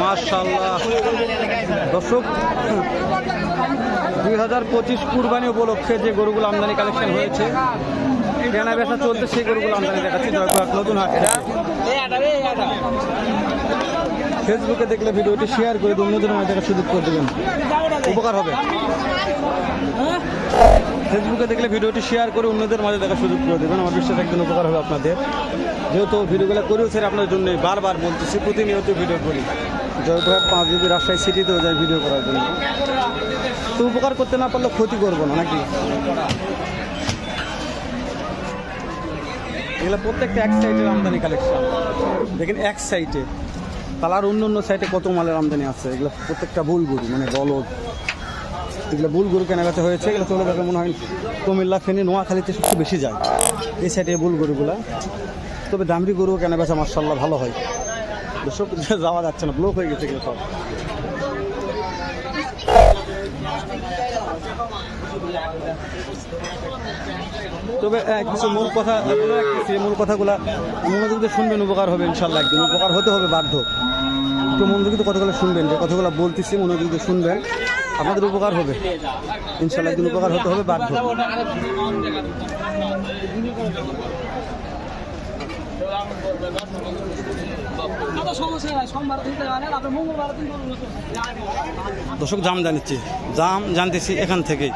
মাশাল্লাহ দর্শক, দুই হাজার পঁচিশ কুরবানি উপলক্ষে যে গরুগুলো আমদানি কালেকশন হয়েছে কেনা বেচা চলতে সেই গরুগুলো আমদানি দেখাচ্ছি নতুন হাট। ফেসবুকে দেখলে ভিডিওটি শেয়ার করে মাঝে দেখার সুযোগ করে দেবেন। উপকার হবে। ফেসবুকে দেখলে ভিডিওটি শেয়ার করে অন্যদের মাঝে দেখার সুযোগ করে দেবেন। আমার বিশ্বাস একদিন উপকার হবে আপনাদের। যেহেতু ভিডিওগুলো করেও স্যার আপনার জন্য বারবার বলতেছি, প্রতিনিয়ত ভিডিও করি। জয়পুরহাট পাঁচ জিবি রাজশাহী সিটিতেও যাই ভিডিও করার জন্য। তো উপকার করতে না পারলে ক্ষতি করব না, নাকি? এগুলো প্রত্যেকটা এক সাইডের আমদানি কালেকশন দেখেন, এক সাইডে তাহলে আর অন্য অন্য সাইডে কত মালের আমদানি আছে? এগুলো প্রত্যেকটা বুল গরু মানে বলদ এগুলো বুল গরু কেনাবেচা হয়েছে, এগুলো চলে যাবে মনে হয় কুমিল্লা, ফেনী, নোয়াখালীতে সবচেয়ে বেশি যায়। এই সাইডে বুল গরুগুলা তবে দামরি গরু কেনাবেচা মার্শাল্লাহ ভালো হয়। দর্শক, যাওয়া যাচ্ছে না ব্লক হয়ে গেছে এগুলো সব। তবে কিছু মূল কথা, মূল কথাগুলা মনোযোগ দিয়ে শুনবেন, উপকার হবে ইনশাল্লাহ একদিন। উপকার হতে হবে বাধ্য। একটু মনোযোগ দিয়ে কথাগুলো শুনবেন যে কথাগুলো বলতেছি, মনোযোগ দিয়ে শুনবেন। আপনাদের উপকার হবে। ইনশাল্লাহ একদিন উপকার হতে হবে, বাধ্য দর্শক, জাম জানিচ্ছি। জাম জানতেছি এখান থেকেই।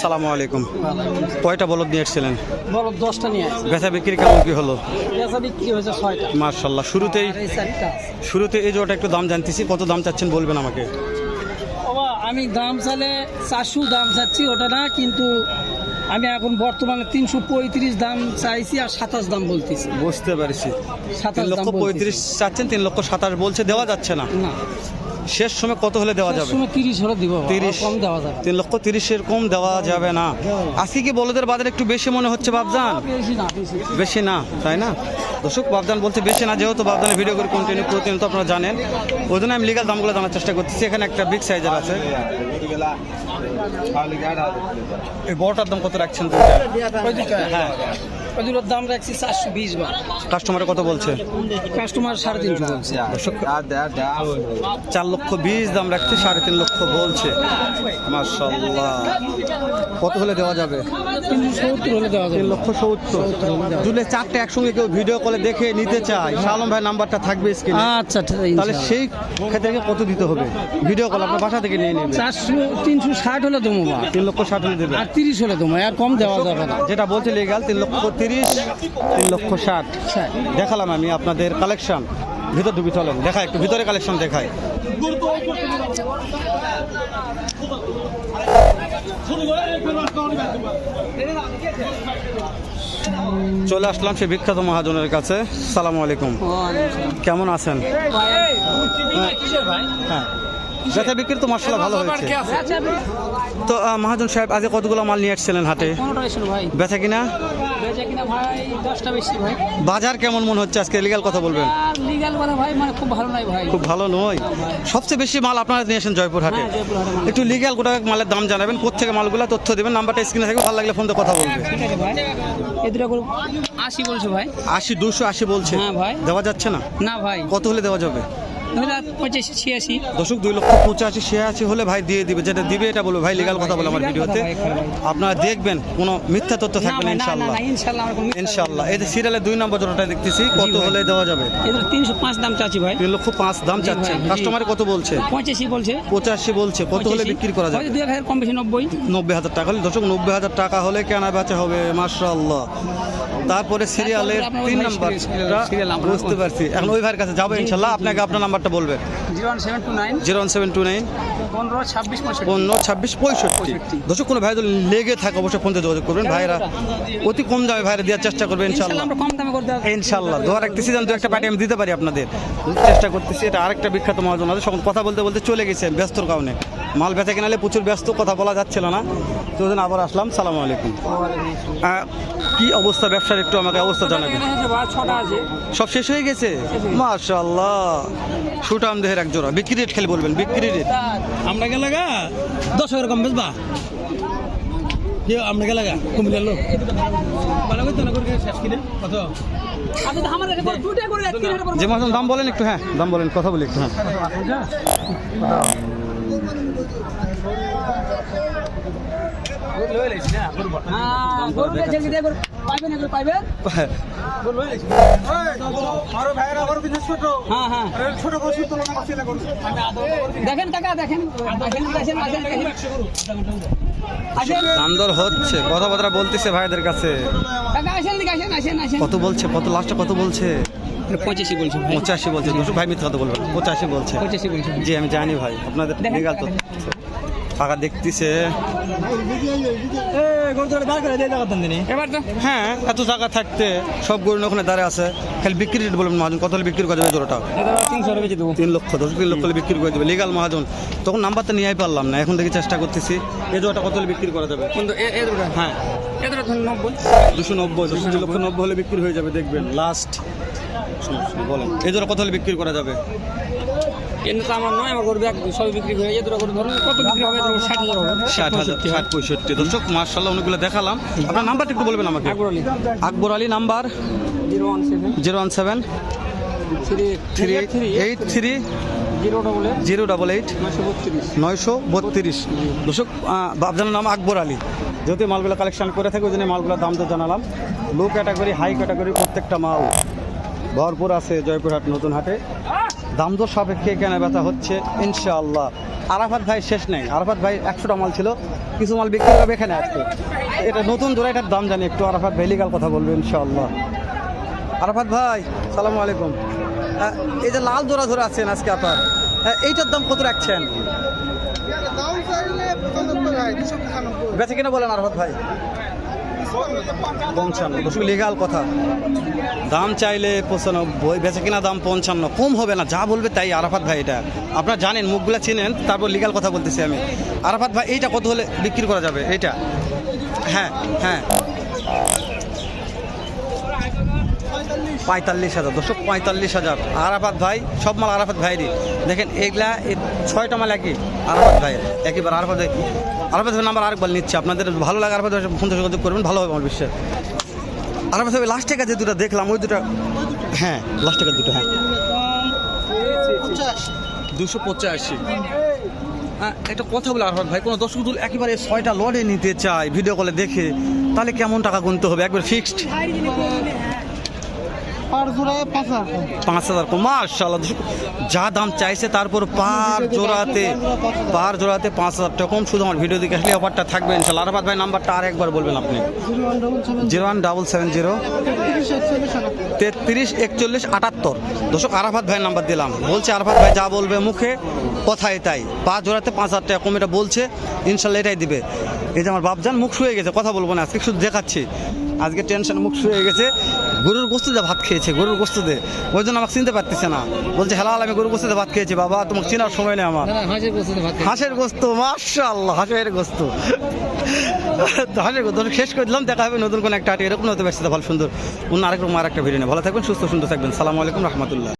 সালামু আলাইকুম। কয়টা বলদ নিয়ে এসেছিলেন? বড় দশটা নিয়ে বেচা বিক্রি কেমন কি হলো? পেঁচা বিক্রি হয়েছে ছয়টা। মার্শাল্লাহ শুরুতেই। শুরুতে এই জোটা একটু দাম জানতেছি কত দাম চাচ্ছেন বলবেন আমাকে? বাবা আমি দাম চালে চারশো দাম চাচ্ছি ওটা না কিন্তু আমি এখন বর্তমানে তিনশো পঁয়ত্রিশ দাম চাইছি আর সাতাশ দাম বলতেছি। বুঝতে পারছি। সাতাশ লক্ষ পঁয়ত্রিশ চাচ্ছেন তিন লক্ষ সাতাশ বলছে দেওয়া যাচ্ছে না। না। শেষ সময় কত হলে দেওয়া যাবে? সময় তিরিশ হলে দিব তিরিশ। কম দেওয়া যাবে। তিন লক্ষ তিরিশের কম দেওয়া যাবে না। আজকে কি বলদের বাজার একটু বেশি মনে হচ্ছে বাবজান বেশি না বেশি। বেশি না তাই না? দর্শক বাবজান বলছে বেশি না যেহেতু বাবজানের ভিডিও করে কন্টিনিউ প্রতিনিয়ত আপনারা জানেন। ওই জন্য আমি লিগাল দামগুলো জানার চেষ্টা করতেছি। এখানে একটা বিগ সাইজের আছে। এই বড়টার দাম কত রাখছেন? হ্যাঁ। দুটোর দাম রাখছি চারশো বিশ বার। কাস্টমারে কত বলছে? কাস্টমার সাড়ে তিনশো বলছে। চার লক্ষ বিশ দাম রাখছে সাড়ে তিন লক্ষ বলছে। মার্শাল্লাহ কত হলে দেওয়া যাবে? তিন লক্ষ সত্তর। চারটে একসঙ্গে কেউ ভিডিও কলে দেখে নিতে চায়। শালম ভাই নাম্বারটা থাকবে স্ক্রিনে আচ্ছা ঠিক তাহলে সেই ক্ষেত্রে কত দিতে হবে? ভিডিও কল আপনার বাসা থেকে নিয়ে নেবে। চারশো তিনশো ষাট হলে দেবো তিন লক্ষ ষাট হলে দেবে। আর তিরিশ হলে দেবো আর কম দেওয়া যাবে না। যেটা বলছে লিগাল তিন লক্ষ তিরিশ তিন লক্ষ ষাট। দেখালাম আমি আপনাদের কালেকশন ভিতর ঢুকি চলেন দেখা একটু ভিতরে কালেকশন দেখায় চলে আসলাম সে বিখ্যাত মহাজনের কাছে। সালাম আলাইকুম। কেমন আছেন? হ্যাঁ। বেচা বিক্রি তো মশলা ভালো হয়েছে। তো মহাজন সাহেব আজকে কতগুলো মাল নিয়ে আসছিলেন ভাই। বেচা কিনা? বাজার কেমন মনে হচ্ছে? আজকে লিগাল কথা বলবেন? লিগাল মানে ভাই মানে খুব ভালো নাই ভাই। খুব ভালো নয়? সবচেয়ে বেশি মাল আপনারা নিয়ে আসেন জয়পুর হাটে হ্যাঁ। একটু লিগাল গোটা মালের দাম জানাবেন কোথেকে মালগুলো তথ্য দেবেন নাম্বারটা স্ক্রিনে থাকবে ভালো লাগলে ফোন ফোনতে কথা বলবে ঠিক আছে ভাই। এই দুটো গরু আশি বলছে ভাই? আশি দুশো আশি বলছে। হ্যাঁ, ভাই। দেওয়া যাচ্ছে না? না ভাই। কত হলে দেওয়া যাবে? দুই লাখ পঁচাশি ছিয়াশি। দশক দুই লক্ষ পঁচাশি ছিয়াশি হলে ভাই দিয়ে দিবে। যেটা দিবে এটা বলবে। ভাই লিগাল কথা বলে আমার ভিডিওতে। আপনারা দেখবেন কোনো মিথ্যা তথ্য থাকবে না ইনশাল্লাহ। ইনশাল্লাহ এই যে সিরিয়ালের দুই নম্বর জোড়াটা দেখতেছি কত হলে দেওয়া যাবে? তিনশো পাঁচ দাম চাচ্ছি ভাই। তিন লক্ষ পাঁচ দাম চাচ্ছেন। কাস্টমারে কত বলছে? পঁচাশি বলছে। পঁচাশি বলছে। কত হলে বিক্রি করা যাবে? দুই হাজার কম বেশি নব্বই। নব্বই হাজার টাকা হলে দর্শক নব্বই হাজার টাকা হলে কেনা বেচা হবে মাশাআল্লাহ। তারপরে সিরিয়ালের তিন নাম্বার। বুঝতে পারছি। এখন ওই ভাইয়ের কাছে যাব ইনশাল্লাহ আপনাকে আপনার নাম্বারটা বলবেন zero seven two nine. Zero seven two nine. পনেরো ছাব্বিশ পঁয়ষট্টি। দর্শক কোনো ভাই লেগে থাকে অবশ্যই ফোনতে যোগাযোগ করবেন। ভাইরা অতি কম দামে ভাইরা দেওয়ার চেষ্টা করবেন ইনশাল্লাহ। ইনশাল্লাহ দোয়া রাখতেছি যেন দু একটা পার্টি আমি দিতে পারি আপনাদের। চেষ্টা করতেছি এটা আরেকটা বিখ্যাত মহাজন আছে। সকল কথা বলতে বলতে চলে গেছে ব্যস্তর কারণে। মাল বেচা কেনালে প্রচুর ব্যস্ত কথা বলা যাচ্ছিল না। তো আবার আসলাম। সালাম আলাইকুম। কি অবস্থা ব্যবসার একটু আমাকে অবস্থা জানাবেন। ছটা সব শেষ হয়ে গেছে? মাশাল্লাহ সুটাম দেহের এক জোড়া। বিক্রি রেট খেলে বলবেন বিক্রি রেট আমরা কে লাগা দশ হাজার কম বেচবা। আমরা কুমিল্লার লোক। যে মহাজন দাম বলেন একটু হ্যাঁ দাম বলেন কথা বলি একটু হ্যাঁ। দেখেন কাকা দেখেন হচ্ছে কথাবার্তা বলতেছে ভাইদের কাছে। কত বলছে কত লাস্টে কত বলছে? পঁচাশি বলছি পঁচাশি বলছে দুশো ভাই মিথ্যা কথা বলবেন পঁচাশি বলছে। পঁচাশি বলছি জি আমি জানি ভাই আপনাদের। নিগাল তো টাকা দেখতেছে। হ্যাঁ এত জায়গা থাকতে সব গরু ওখানে দাঁড়িয়ে আছে। খালি বিক্রি রেট বলবেন মহাজন কত হলে বিক্রি করে দেবে দেবো। তিন লক্ষ দশ তিন লক্ষ হলে বিক্রি করে দেবে। লিগাল মহাজন তখন নাম্বারটা নিয়ে পারলাম না এখন দেখি চেষ্টা করতেছি। এ জোড়াটা কত হলে বিক্রি করা যাবে? হ্যাঁ। দুশো নব্বই দুশো লক্ষ নব্বই হলে বিক্রি হয়ে যাবে দেখবেন। লাস্ট বলেন। এই জোড়া কত হলে বিক্রি করা যাবে? কিন্তু আমার নয় আমার গরু ব্যাগ বিক্রি হয়ে যায় দুটো করে ধরুন কত বিক্রি হবে? ষাট হাজার হবে ষাট হাজার ষাট পঁয়ষট্টি। দর্শক মার্শাল্লাহ অনেকগুলো দেখালাম। আপনার নাম্বারটা একটু বলবেন আমাকে। Akbar Ali. Akbar Ali number? Zero one seven. Zero one seven. Three three eight three zero double eight. নয়শো বত্রিশ। দর্শক আপনার নাম আকবর আলী। যেহেতু মালগুলো কালেকশন করে থাকে ওই জন্য মালগুলোর দাম তো জানালাম। লো ক্যাটাগরি হাই ক্যাটাগরি প্রত্যেকটা মাল। ভরপুর আছে জয়পুরহাট নতুন হাটে। দাম দর সাপেক্ষে কেনা বেচা হচ্ছে ইনশাআল্লাহ। আরাফাত ভাই শেষ নেই। আরাফাত ভাই একশোটা মাল ছিল কিছু মাল বিক্রি হবে এখানে আসছে এটা নতুন জোড়া এটার দাম জানি একটু আরাফাত ভাই লিগাল কথা বলবে ইনশাআল্লাহ। আরাফাত ভাই সালামু আলাইকুম। এই যে লাল জোড়া ধরে আছেন আজকে আপনার আহ, এইটার দাম কত রাখছেন? বেচে কিনা বলেন আরফত ভাই। পঞ্চান্ন দশমিক লিগাল কথা। দাম চাইলে পঁচানব্বই, বেচে কিনা দাম পঞ্চান্ন, কম হবে না, যা বলবে তাই, আরাফাত ভাই এটা। আপনারা জানেন, মুখগুলো চিনেন, তারপর লিগাল কথা বলতেছি আমি। আরাফাত ভাই, এইটা কত হলে বিক্রি করা যাবে? এইটা। হ্যাঁ হ্যাঁ। পঁয়তাল্লিশ হাজার দশক পঁয়তাল্লিশ হাজার। আরাফাত ভাই, সব মাল আরাফাত ভাইরই দেখেন, এগুলা ছয়টা মাল একই, আরাফাত ভাই একইবার আরাফাত ভাই আরাফাত ভাই নাম্বার আরেকবার নিচ্ছি। আপনাদের ভালো লাগে আরাফাত ভাই ফোন যোগাযোগ করবেন, ভালো হবে আমার বিশ্বাস। আরাফাত ভাই লাস্ট টাকা দুটো দেখলাম, ওই দুটো হ্যাঁ লাস্ট টাকা দুটো হ্যাঁ। দুশো পঁচাশি। হ্যাঁ একটা কথা বলে আরফাত ভাই, কোনো দর্শক দল একেবারে ছয়টা লড়ে নিতে চায় ভিডিও কলে দেখে, তাহলে কেমন টাকা গুনতে হবে? একবার ফিক্সড পাঁচ হাজার মার্শাল্লাহ যা দাম চাইছে তারপর পার জোড়াতে পার জোড়াতে পাঁচ হাজার টাকা কম। শুধু আমার ভিডিও দেখে আসলে অফারটা থাকবে ইনশাল্লাহ আরাফাত ভাই নাম্বারটা আর একবার বলবেন আপনি। Zero one double seven zero তেত্রিশ একচল্লিশ আটাত্তর। দর্শক, আরাফাত ভাইয়ের নাম্বার দিলাম। বলছে, আরাফাত ভাই যা বলবে মুখে, কথাই তাই। পাঁচ জোড়াতে পাঁচ হাজার টাকা কম এটা বলছে ইনশাল্লাহ এটাই দিবে। এই যে আমার বাপজান, মুখ শুয়ে গেছে, কথা বলব না। আজকে শুধু দেখাচ্ছি। আজকে টেনশন মুখ শুয়ে গেছে। গরুর গোস্ত দিয়ে ভাত খেয়েছে গরুর গোস্ত দিয়ে। ওই জন্য আমাকে চিনতে পারতেছে না। বলছে হেলাল আমি গরুর গোস্ত দিয়ে ভাত খেয়েছি বাবা তোমাকে চিনার সময় নেই আমার। হাঁসের গোস্ত মার্শাল্লাহ হাঁসের গোস্ত হাঁসের গোস্ত। শেষ করে দিলাম দেখা হবে নতুন কোনো একটা আটি এরকম হতে পারছে ভালো সুন্দর। অন্য আরেক রকম আর একটা ভিডিও নেই ভালো থাকবেন সুস্থ সুন্দর থাকবেন। সালামু আলাইকুম রহমতুল্লাহ।